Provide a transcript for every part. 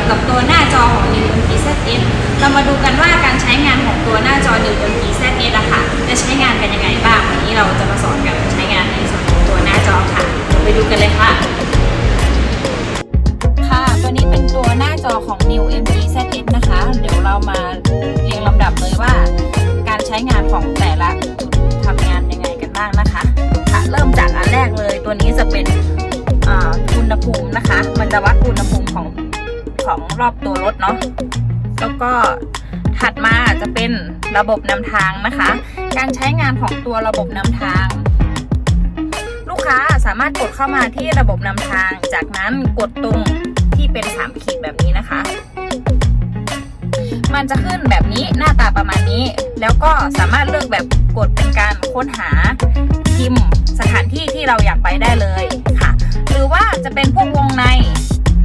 ยวกับตัวหน้าจอของ New MT ZS เรามาดูกันว่าการใช้งานของตัวหน้าจอ New MT ZS อะค่ะจะใช้งานกันยังไงบ้างวันนี้เราจะมาสอนกันใช้งานในส่วนของตัวหน้าจอค่ะ ไปดูกันเลยค่ะค่ะตัวนี้เป็นตัวหน้าจอของ New MG ZS นะคะ เดี๋ยวเรามาเรียงลำดับเลยว่า การใช้งานของแต่ละจุดทำงานยังไงกันบ้างนะคะค่ะเริ่มจากอันแรกเลยตัวนี้จะเป็นอุณหภูมินะคะ มันจะวัดอุณหภูมิ ของรอบตัวรถเนาะแล้วก็ถัดมาจะเป็นระบบนำทางนะคะ การใช้งานของตัวระบบนำทาง ลูกค้าสามารถกดเข้ามาที่ระบบนำทาง จากนั้นกดตรงที่เป็นสามขีดแบบนี้นะคะ มันจะขึ้นแบบนี้หน้าตาประมาณนี้ แล้วก็สามารถเลือกแบบกดเป็นการค้นหาพิมพ์สถานที่ที่เราอยากไปได้เลยค่ะ หรือว่าจะเป็นพวกวงใน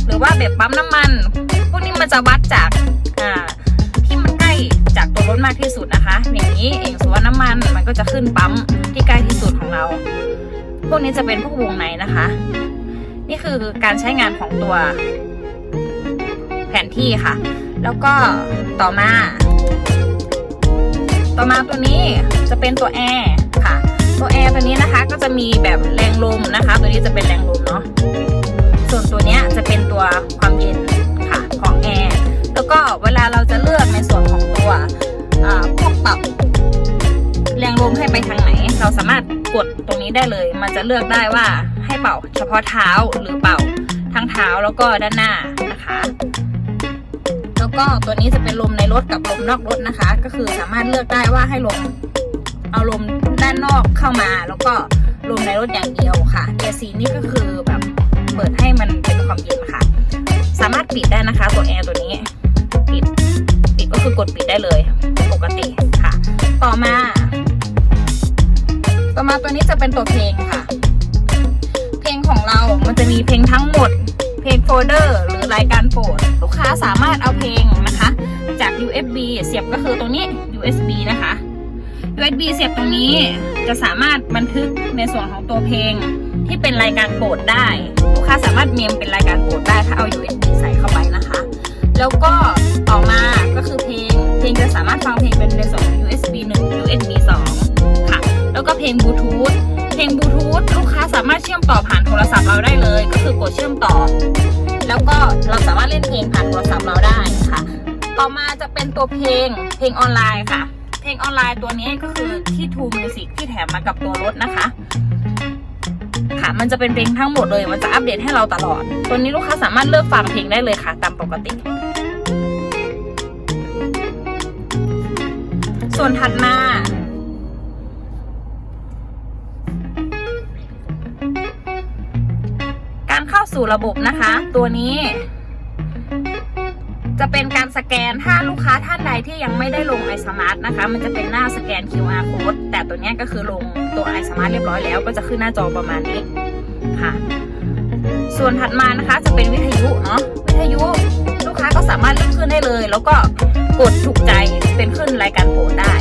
หรือว่าแบบปั๊มน้ำมัน พวกนี้มันจะวัดจากอ่าที่มันใกล้จากตัวรถมากที่สุดนะคะอย่างนี้เองสมมติว่าน้ำมันมันก็จะขึ้นปั๊มที่ใกล้ที่สุดของเรา พวกนี้จะเป็นพวกวงในนะคะ นี่คือการใช้งานของตัวแผนที่ค่ะ แล้วก็ต่อมา ต่อมาตัวนี้จะเป็นตัวแอร์ค่ะ ตัวแอร์ตัวนี้นะคะก็จะมีแบบแรงลมนะคะ ตัวนี้จะเป็นแรงลมเนาะ ส่วนตัวเนี้ยจะเป็นตัวความเย็นค่ะของแอร์แล้วก็เวลาเราจะเลือกในส่วนของตัวพวกปรับแรงลมให้ไปทางไหน เราสามารถกดตรงนี้ได้เลย มันจะเลือกได้ว่าให้เป่าเฉพาะเท้าหรือเป่าทั้งเท้าแล้วก็ด้านหน้านะคะ แล้วก็ตัวนี้จะเป็นลมในรถกับลมนอกรถนะคะ ก็คือสามารถเลือกได้ว่าให้ลมเอาลมด้านนอกเข้ามา แล้วก็ลมในรถอย่างเดียวค่ะ AC นี่ก็คือแบบ เปิดให้มันเป็นความเย็นค่ะ สามารถปิดได้นะคะตัวแอร์ตัวนี้ปิดปิดก็คือกดปิดได้เลยปกติค่ะ ต่อมา ต่อมาตัวนี้จะเป็นตัวเพลงค่ะ เพลงของเรามันจะมีเพลงทั้งหมด เพลงโฟลเดอร์หรือรายการโปรดลูกค้าสามารถเอาเพลงนะคะ จาก USB เสียบก็คือตรงนี้ USB นะคะ USB เสียบตรงนี้จะสามารถบันทึกในส่วนของตัวเพลง ที่เป็นรายการโปรดได้ ลูกค้าสามารถเมมเป็นรายการโปรดได้ถ้าเอา USB ใส่เข้าไปนะคะ แล้วก็ต่อมาก็คือเพลง เพลงจะสามารถฟังเพลงเป็นในส่วนของ USB 1 USB 2 ค่ะ แล้วก็เพลงบลูทูธเพลงบลูทูธลูกค้าสามารถเชื่อมต่อผ่านโทรศัพท์เราได้เลย ก็คือกดเชื่อมต่อ แล้วก็เราสามารถเล่นเพลงผ่านโทรศัพท์เราได้ค่ะ ต่อมาจะเป็นตัวเพลง เพลงออนไลน์ค่ะ เพลงออนไลน์ตัวนี้ก็คือที่ True Music ที่แถมมากับตัวรถนะคะ ค่ะ มันจะเป็นเพลงทั้งหมดเลย มันจะอัปเดตให้เราตลอด ตัวนี้ลูกค้าสามารถเลือกฟังเพลงได้เลยค่ะ ตามปกติ ส่วนถัดมาการเข้าสู่ระบบนะคะ ตัวนี้ จะเป็นการสแกนถ้าลูกค้าท่านใดที่ยังไม่ได้ลง iSmart นะคะ มันจะเป็นหน้าสแกน QR code แต่ตัวนี้ก็คือลงตัว iSmart เรียบร้อยแล้วก็จะขึ้นหน้าจอประมาณนี้ค่ะ ส่วนถัดมานะคะจะเป็นวิทยุเนาะวิทยุลูกค้าก็สามารถเลือกขึ้นได้เลย แล้วก็กดถูกใจเป็นขึ้นรายการโปรดได้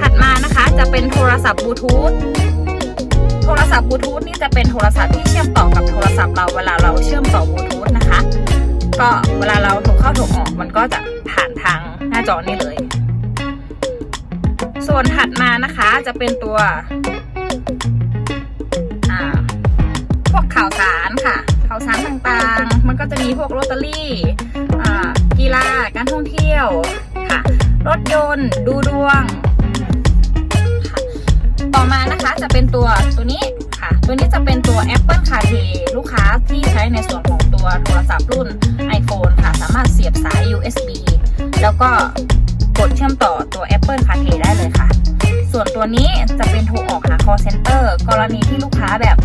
ถัดมานะคะจะเป็นโทรศัพท์บลูทูธโทรศัพท์บลูทูธนี่จะเป็นโทรศัพท์ที่เชื่อมต่อกับโทรศัพท์เราเวลาเราเชื่อมต่อบลูทูธนะคะ ก็เวลาเราโทรเข้าโทรออกมันก็จะผ่านทางหน้าจอนี่เลย ส่วนถัดมานะคะจะเป็นตัวพวกข่าวสารค่ะข่าวสารต่างๆ มันก็จะมีพวกลอตเตอรี่กีฬาการท่องเที่ยวค่ะ รถยนต์ ดูดวง ต่อมานะคะจะเป็นตัวตัวนี้ ค่ะ ตัวนี้จะเป็นตัว Apple CarPlay ลูกค้าที่ใช้ในส่วนของตัวโทรศัพท์รุ่น iPhone ค่ะ สามารถเสียบสาย USB แล้วก็กดเชื่อมต่อตัว Apple CarPlay ได้เลยค่ะ ส่วนตัวนี้จะเป็นโทรออกหา call center กรณีที่ลูกค้าแบบ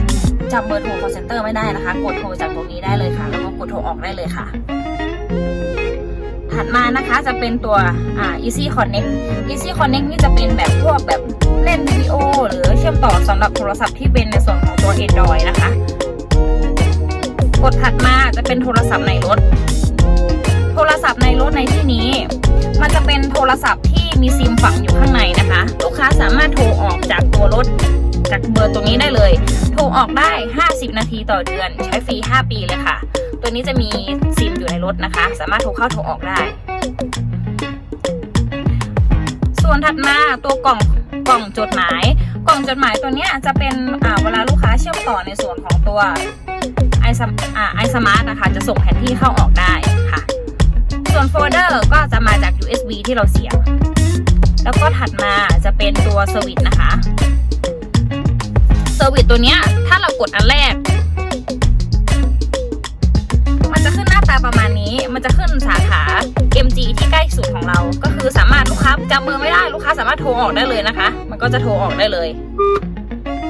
จำเบอร์โทร call center ไม่ได้นะคะ กดโทรจากตรงนี้ได้เลยค่ะ แล้วก็กดโทรออกได้เลยค่ะ ถัดมานะคะจะเป็นตัว Easy Connect Easy Connect นี่จะเป็นแบบพวกแบบเล่นวิดีโอหรือ อมต่อสำหรับโทรศัพท์ที่เป็นในส่วนของตัว Android นะคะ กดถัดมาจะเป็นโทรศัพท์ในรถ โทรศัพท์ในรถในที่นี้ มันจะเป็นโทรศัพท์ที่มีซิมฝังอยู่ข้างในนะคะ ลูกค้าสามารถโทรออกจากตัวรถจากเบอร์ตรงนี้ได้เลย โทรออกได้ 50 นาทีต่อเดือน ใช้ฟรี 5 ปีเลยค่ะ ตัวนี้จะมีซิมอยู่ในรถนะคะ สามารถโทรเข้าโทรออกได้ ส่วนถัดมาตัวกล่องกล่องจดหมาย จดหมายตัวเนี้ยจะเป็นเวลาลูกค้าเชื่อมต่อในส่วนของตัวไอสอ่าไอสมาร์ทนะคะจะส่งแผนที่เข้าออกได้ค่ะ ส่วนโฟลเดอร์ก็จะมาจาก USB ที่เราเสียบ แล้วก็ถัดมาจะเป็นตัวสวิตช์นะคะเซอร์วิสตัวเนี้ยถ้าเรากดอันแรก มันจะขึ้นหน้าตาประมาณนี้ มันจะขึ้นสาขา ที่ใกล้สุดของเรา ก็คือสามารถลูกค้าจำเบอร์ไม่ได้ลูกค้าสามารถโทรออกได้เลยนะคะ มันก็จะโทรออกได้เลย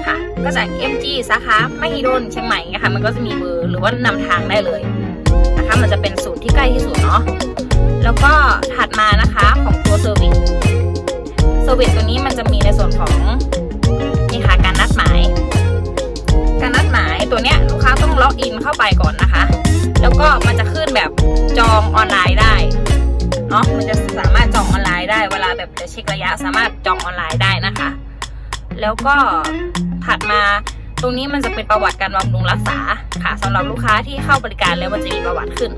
ค่ะ ก็จาก MG สาขาไม่ฮิดนเชียงใหม่เงี้ยค่ะมันก็จะมีเบอร์หรือว่านำทางได้เลยนะคะ มันจะเป็นศูนย์ที่ใกล้ที่สุดเนาะแล้วก็ถัดมานะคะของตัวเซอร์วิสเซอร์วิสตัวนี้มันจะมีในส่วนของนี่ค่ะการนัดหมาย การนัดหมายตัวเนี้ยลูกค้าต้องล็อกอินเข้าไปก่อนนะคะ แล้วก็มันจะขึ้นแบบจองออนไลน์ได้ เนาะมันจะสามารถจองออนไลน์ได้เวลาแบบจะเช็คระยะสามารถจองออนไลน์ได้นะคะ แล้วก็ถัดมาตรงนี้มันจะเป็นประวัติการบำรุงรักษาค่ะสำหรับลูกค้าที่เข้าบริการแล้วมันจะมีประวัติขึ้น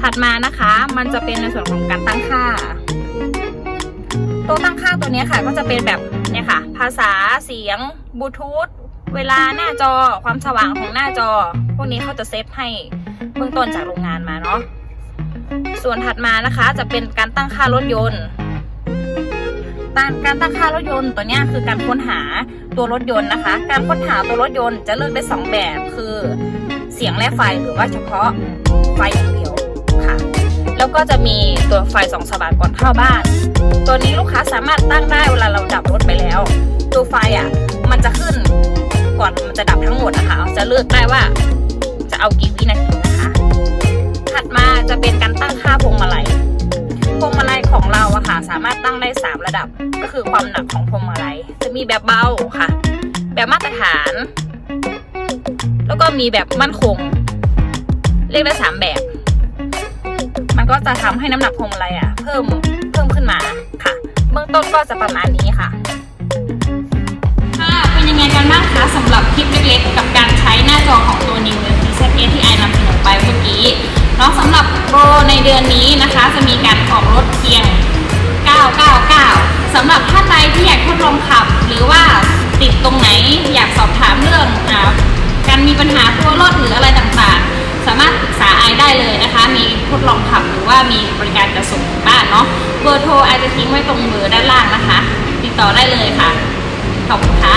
ถัดมานะคะมันจะเป็นในส่วนของการตั้งค่า ตัวตั้งค่าตัวนี้ค่ะ ก็จะเป็นแบบเนี่ยค่ะ ภาษาเสียงบลูทูธเวลาหน้าจอความสว่างของหน้าจอ พวกนี้เขาจะเซฟให้เบื้องต้นจากโรงงานมาเนาะ ส่วนถัดมานะคะจะเป็นการตั้งค่ารถยนต์การตั้งค่ารถยนต์ตัวนี้คือการค้นหาตัวรถยนต์นะคะ การค้นหาตัวรถยนต์จะเลือกได้สองแบบคือเสียงและไฟหรือว่าเฉพาะไฟอย่างเดียวค่ะ แล้วก็จะมีตัวไฟสองสว่างก่อนเข้าบ้าน ตัวนี้ลูกค้าสามารถตั้งได้เวลาเราดับรถไปแล้ว ตัวไฟอะมันจะขึ้นก่อนมันจะดับทั้งหมดนะคะจะเลือกได้ว่าจะเอากี่วินาทีนะคะ ถัดมาจะเป็นการตั้งค่าพวงมาลัย พวงมาลัยของเราอะค่ะ สามารถตั้งได้ 3 ระดับ ก็คือความหนักของพวงมาลัย จะมีแบบเบาค่ะ แบบมาตรฐาน แล้วก็มีแบบมั่นคง เรียกได้สามแบบ มันก็จะทำให้น้ำหนักพวงมาลัยอะเพิ่มเพิ่มขึ้นมาค่ะ เบื้องต้นก็จะประมาณนี้ค่ะ ค่ะ เป็นยังไงกันำหรับโปรในเดือนนี้นะคะจะมีการออกรถเพียง 999สำหรับท่านใดที่อยากทดลองขับ หรือว่าติดตรงไหนอยากสอบถามเรื่องอการมีปัญหาตัวรถหรืออะไรต่างๆ สามารถปรึกษาไอได้เลยนะคะ มีทดลองขับหรือว่ามีบริการจะส่งถึงบ้านเนาะเบอร์โทรไอจะทิ้งไว้ตรงเบอร์ด้านล่างนะคะ ติดต่อได้เลยค่ะ ขอบคุณค่ะ